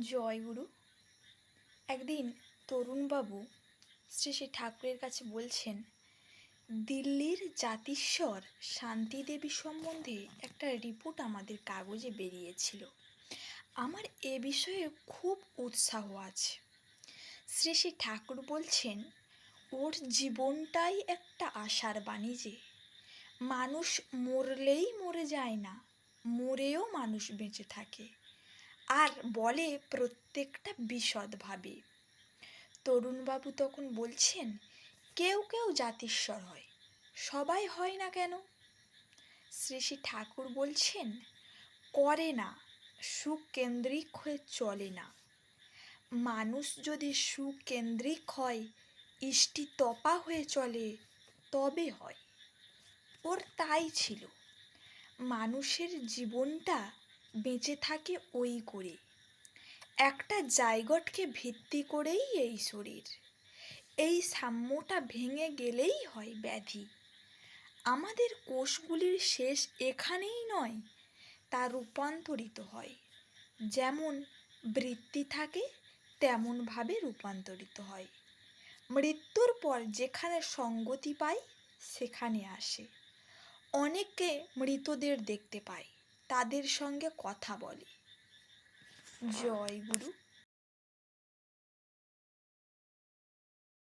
জয়গুরু একদিন তরুণবাবু শ্রী শ্রী ঠাকুরের কাছে বলছেন, দিল্লির জাতিস্বর শান্তি দেবী সম্বন্ধে একটা রিপোর্ট আমাদের কাগজে বেরিয়েছিল। আমার এ বিষয়ে খুব উৎসাহ আছে। শ্রী শ্রী ঠাকুর বলছেন, ওর জীবনটাই একটা আশার বাণী যে। মানুষ মরলেই মরে যায় না, মরেও মানুষ বেঁচে থাকে। আর বলে প্রত্যেকটা বিশদভাবে তরুণবাবু তখন বলছেন, কেউ কেউ জাতিস্বর হয়, সবাই হয় না কেন? শ্রী শ্রী ঠাকুর বলছেন, করে না, সুকেন্দ্রিক হয়ে চলে না। মানুষ যদি সুকেন্দ্রিক হয়, ইষ্টি তপা হয়ে চলে, তবে হয়। ওর তাই ছিল। মানুষের জীবনটা বেঁচে থাকে ওই করে একটা জায়গটকে ভিত্তি করেই এই শরীর। এই সাম্যটা ভেঙে গেলেই হয় ব্যাধি। আমাদের কোষগুলির শেষ এখানেই নয়, তা রূপান্তরিত হয়। যেমন বৃত্তি থাকে, তেমনভাবে রূপান্তরিত হয়। মৃত্যুর পর যেখানে সঙ্গতি পাই, সেখানে আসে। অনেকে মৃতদের দেখতে পায় তাদের সঙ্গে কথা বলে। জয় গুরু।